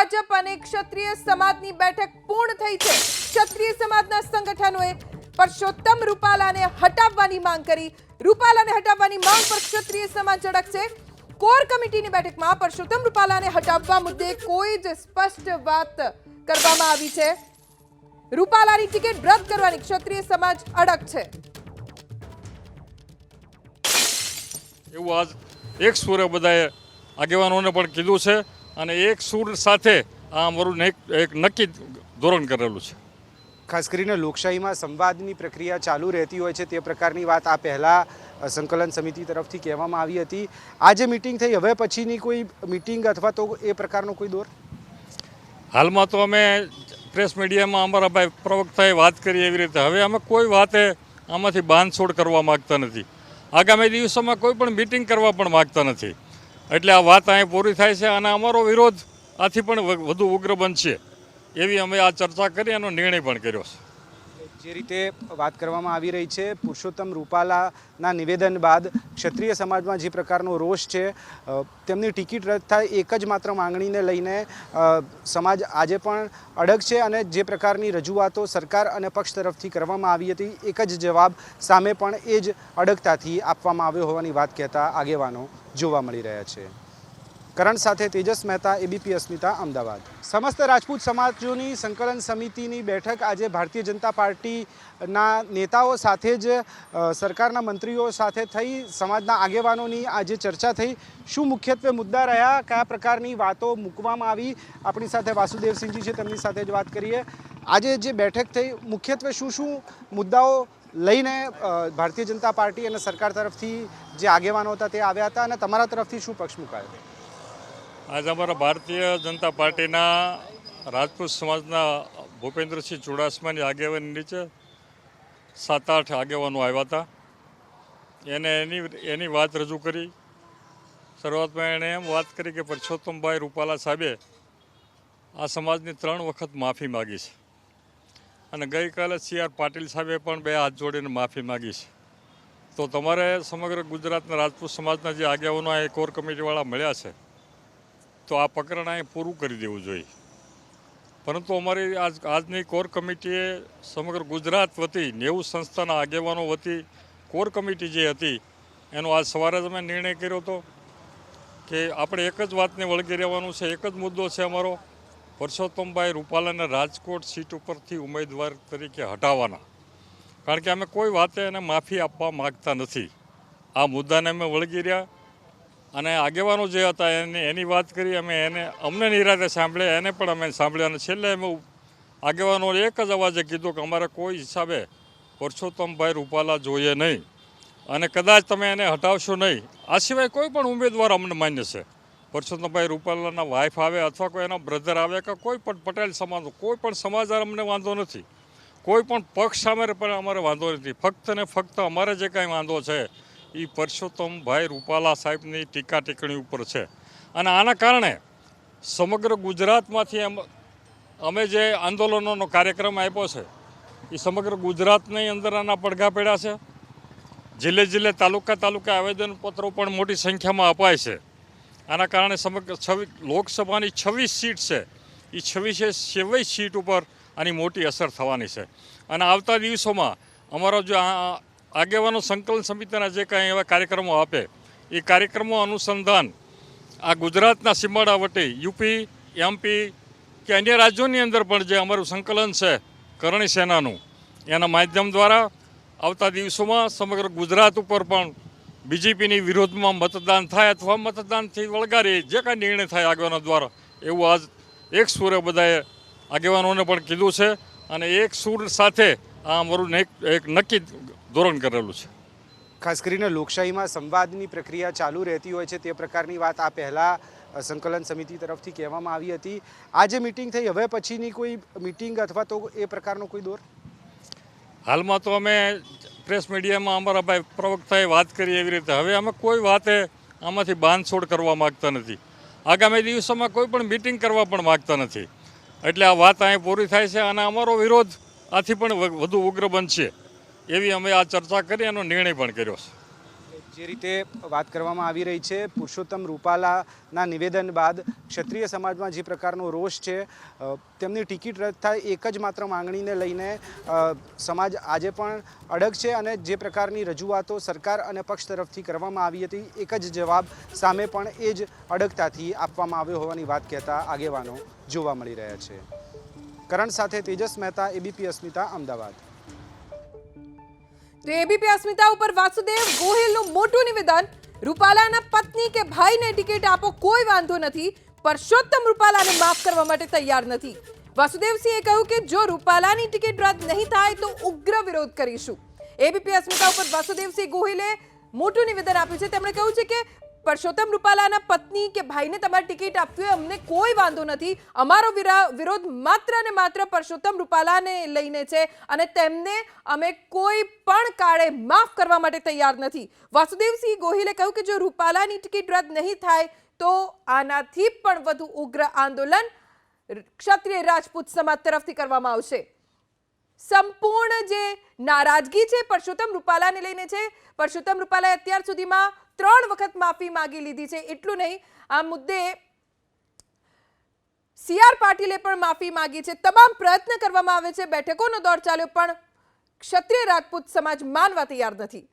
ભાજપ અને ક્ષત્રિય સમાજની બેઠક પૂર્ણ થઈ છે. ક્ષત્રિય સમાજના સંગઠનોએ પરસોત્તમ રૂપાલાને હટાવવાની માંગ કરી. રૂપાલાને હટાવવાની માંગ પર ક્ષત્રિય સમાજ ઝડકશે કોર કમિટીની બેઠકમાં પરસોત્તમ રૂપાલાને હટાવવા મુદ્દે કોઈ જ સ્પષ્ટ વાત કરવામાં આવી છે. રૂપાલાની ટિકિટ રદ કરવાની ક્ષત્રિય સમાજ અડગ છે. એવું આજ એક સુરે બધાએ આગેવાનોને પણ કીધું છે. અને એક સુર સાથે આ અમારું એક એક નક્કી ધોરણ કરેલું છે. ખાસ કરીને લોકશાહીમાં સંવાદની પ્રક્રિયા ચાલુ રહેતી હોય છે તે પ્રકારની વાત આ પહેલાં સંકલન સમિતિ તરફથી કહેવામાં આવી હતી. આ જે મિટિંગ થઈ હવે પછીની કોઈ મિટિંગ અથવા તો એ પ્રકારનો કોઈ દોર? હાલમાં તો અમે પ્રેસ મીડિયામાં અમારા ભાઈ પ્રવક્તાએ વાત કરી એવી રીતે. હવે અમે કોઈ વાતે આમાંથી બાંધછોડ કરવા માગતા નથી. આગામી દિવસોમાં કોઈ પણ મિટિંગ કરવા પણ માગતા નથી. એટલે આ વાત અહીં પૂરી થાય છે અને અમારો વિરોધ આથી પણ વધુ ઉગ્ર બનશે એવી અમે આ ચર્ચા કરી એનો નિર્ણય પણ કર્યો છે. જે રીતે વાત કરવામાં આવી રહી છે, પુરુષોત્તમ રૂપાલાના નિવેદન બાદ ક્ષત્રિય સમાજમાં જે પ્રકારનો રોષ છે તેમની ટિકિટ રદ થાય એક જ માત્ર માંગણીને લઈને સમાજ આજે પણ અડગ છે અને જે પ્રકારની રજૂઆતો સરકાર અને પક્ષ તરફથી કરવામાં આવી હતી, એક જ જવાબ સામે પણ એ જ અડગતાથી આપવામાં આવ્યો હોવાની વાત કહેતા આગેવાનો જોવા મળી રહ્યા છે. કરણ સાથે તેજસ મહેતા એબીપી અસ્મિતા, અમદાવાદ. સમસ્ત રાજપૂત સમાજોની સંકલન સમિતિની બેઠક આજે ભારતીય જનતા પાર્ટીના નેતાઓ સાથે જ સરકારના મંત્રીઓ સાથે થઈ, સમાજના આગેવાનોની આજે ચર્ચા થઈ. શું મુખ્યત્વે મુદ્દા રહ્યા, કયા પ્રકારની વાતો મૂકવામાં આવી? આપણી સાથે વાસુદેવસિંહજી છે, તેમની સાથે જ વાત કરીએ. આજે જે બેઠક થઈ, મુખ્યત્વે શું શું મુદ્દાઓ લઈને ભારતીય જનતા પાર્ટી અને સરકાર તરફથી જે આગેવાનો હતા તે આવ્યા હતા અને તમારા તરફથી શું પક્ષ મુકાયો? આજે અમારા ભારતીય જનતા પાર્ટીના રાજપૂત સમાજના ભૂપેન્દ્રસિંહ ચુડાસમાની આગેવાની નીચે સાત આઠ આગેવાનો આવ્યા હતા. એને એની એની વાત રજૂ કરી. શરૂઆતમાં એણે એમ વાત કરી કે પરસોત્તમભાઈ રૂપાલા સાહેબે આ સમાજની ત્રણ વખત માફી માગી છે. અને ગઈકાલે સી આર પાટીલ સાહેબે પણ બે હાથ જોડીને માફી માગી છે. તો તમારે સમગ્ર ગુજરાતના રાજપૂત સમાજના જે આગેવાનો આ કોર કમિટીવાળા મળ્યા છે તો આ પ્રકરણ અહીં પૂરું કરી દેવું જોઈએ. પરંતુ અમારી આજ, આજની કોર કમિટીએ સમગ્ર ગુજરાત વતી, નેવું સંસ્થાના આગેવાનો વતી, કોર કમિટી જે હતી, એનો આજ સવારે જ અમે નિર્ણય કર્યો હતો કે આપણે એક જ વાતને વળગી રહેવાનું છે. એક જ મુદ્દો છે અમારો, પરસોત્તમભાઈ રૂપાલાને રાજકોટ સીટ ઉપરથી ઉમેદવાર તરીકે હટાવવાના. કારણ કે અમે કોઈ વાતે એને માફી આપવા માગતા નથી. આ મુદ્દાને અમે વળગી રહ્યા. અને આગેવાનો જે હતા, એની એની વાત કરી, અમે એને અમને નિરાતે સાંભળ્યા, એને પણ અમે સાંભળ્યા. અને છેલ્લે અમે આગેવાનો એક જ અવાજે કીધું કે અમારે કોઈ હિસાબે પરસોત્તમભાઈ રૂપાલા જોઈએ નહીં. અને કદાચ તમે એને હટાવશો નહીં. આ સિવાય કોઈ પણ ઉમેદવાર અમને માન્ય છે. પરસોત્તમભાઈ રૂપાલાના વાઇફ આવે અથવા કોઈ એના બ્રધર આવે કે કોઈ પણ પટેલ સમાજ, કોઈ પણ સમાજ અમને વાંધો નથી. કોઈ પણ પક્ષ સામે પણ અમારે વાંધો નથી. ફક્ત ને ફક્ત અમારે જે કાંઈ વાંધો છે એ પરસોત્તમભાઈ રૂપાલા સાહેબની ટીકા ટિપ્પણી ઉપર છે. અને આના કારણે સમગ્ર ગુજરાતમાંથી અમે જે આંદોલનોનો કાર્યક્રમ આપ્યો છે એ સમગ્ર ગુજરાતની અંદર આના પડઘા પડ્યા છે. જિલ્લે જિલ્લે તાલુકા તાલુકા આવેદનપત્રો પણ મોટી સંખ્યામાં અપાય છે. આના કારણે સમગ્ર છવ્વીસ લોકસભાની છવ્વીસ સીટ છે. એ છવ્વીસે છવ્વીસ સીટ ઉપર આની મોટી અસર થવાની છે. અને આવતા દિવસોમાં અમારો જો આ આગેવાનો સંકલન સમિતિના જે કાંઈ એવા કાર્યક્રમો આપે, એ કાર્યક્રમો અનુસંધાન આ ગુજરાતના સીમાડા વટે યુપી, એમપી કે અન્ય રાજ્યોની અંદર પણ જે અમારું સંકલન છે કરણી સેનાનું, એના માધ્યમ દ્વારા આવતા દિવસોમાં સમગ્ર ગુજરાત ઉપર પણ બીજેપીની વિરોધમાં મતદાન થાય અથવા મતદાનથી વળગારી જે કાંઈ નિર્ણય થાય આગેવાનો દ્વારા, એવું આજ એક સૂરે બધાએ આગેવાનોને પણ કીધું છે. અને એક સુર સાથે આ અમારું એક નક્કી ધોરણ કરેલું છે. ખાસ કરીને લોકશાહીમાં સંવાદની પ્રક્રિયા ચાલુ રહેતી હોય છે તે પ્રકારની વાત આ પહેલાં સંકલન સમિતિ તરફથી કહેવામાં આવી હતી. આ જે મિટિંગ થઈ હવે પછીની કોઈ મિટિંગ અથવા તો એ પ્રકારનો કોઈ દોર? હાલમાં તો અમે પ્રેસ મીડિયામાં અમારા ભાઈ પ્રવક્તાએ વાત કરી એવી રીતે. હવે અમે કોઈ વાતે આમાંથી બાંધછોડ કરવા માગતા નથી. આગામી દિવસોમાં કોઈ પણ મિટિંગ કરવા પણ માગતા નથી. એટલે આ વાત અહીં પૂરી થાય છે અને અમારો વિરોધ આથી પણ વધુ ઉગ્ર બનશે. એવી અમે આ ચર્ચા કરી એનો નિર્ણય પણ કર્યો છે. જે રીતે વાત કરવામાં આવી રહી છે, પુરુષોત્તમ રૂપાલાના નિવેદન બાદ ક્ષત્રિય સમાજમાં જે પ્રકારનો રોષ છે તેમની ટિકિટ રદ થાય એક જ માત્ર માંગણીને લઈને સમાજ આજે પણ અડગ છે અને જે પ્રકારની રજૂઆતો સરકાર અને પક્ષ તરફથી કરવામાં આવી હતી, એક જ જવાબ સામે પણ એ જ અડગતાથી આપવામાં આવ્યો હોવાની વાત કહેતા આગેવાનો જોવા મળી રહ્યા છે. કરણ સાથે તેજસ મહેતા, એબીપી અસ્મિતા, અમદાવાદ. તો એબીપી અસ્મિતા ઉપર વાસુદેવ ગોહિલનું મોટું નિવેદન. રૂપાલાના પત્ની કે ભાઈને ટિકિટ આપો કોઈ વાંધો નથી, પરસોત્તમ રૂપાલાને માફ કરવા માટે તૈયાર નથી. વાસુદેવસિંહે કહ્યું કે જો રૂપાલાની ટિકિટ રદ નહીં થાય તો ઉગ્ર વિરોધ કરીશું. એબીપી અસ્મિતા ઉપર વાસુદેવસિંહ ગોહિલે મોટું નિવેદન આપ્યું છે. તેમણે કહ્યું છે કે પરસોત્તમ રૂપાલાના પત્ની કે ભાઈને તમારે ટિકિટ આપવી હોય, અમને કોઈ વાંધો નથી. અમારો વિરા- વિરોધ માત્ર ને માત્ર પરસોત્તમ રૂપાલાને લઈને છે અને તેમને અમે કોઈ પણ કાળે માફ કરવા માટે તૈયાર નથી. વાસુદેવસિંહ ગોહિલે કહ્યું કે જો રૂપાલાની ટિકિટ રદ નહીં થાય, તો આનાથી પણ વધુ ઉગ્ર આંદોલન ક્ષત્રિય રાજપૂત સમાજ તરફથી કરવામાં આવશે. સંપૂર્ણ જે નારાજગી છે, પરસોત્તમ રૂપાલાને લઈને છે, પરસોત્તમ રૂપાલાએ અત્યાર સુધીમાં ત્રણ વખત માફી માંગી લીધી છે. એટલું નહીં, આ મુદ્દે સીઆર પાટીલે પણ માફી માંગી છે. તમામ પ્રયત્ન કરવામાં આવે છે. બેઠકોનો દોર ચાલ્યો, પણ ક્ષત્રિય રાજપૂત સમાજ માનવા તૈયાર નથી.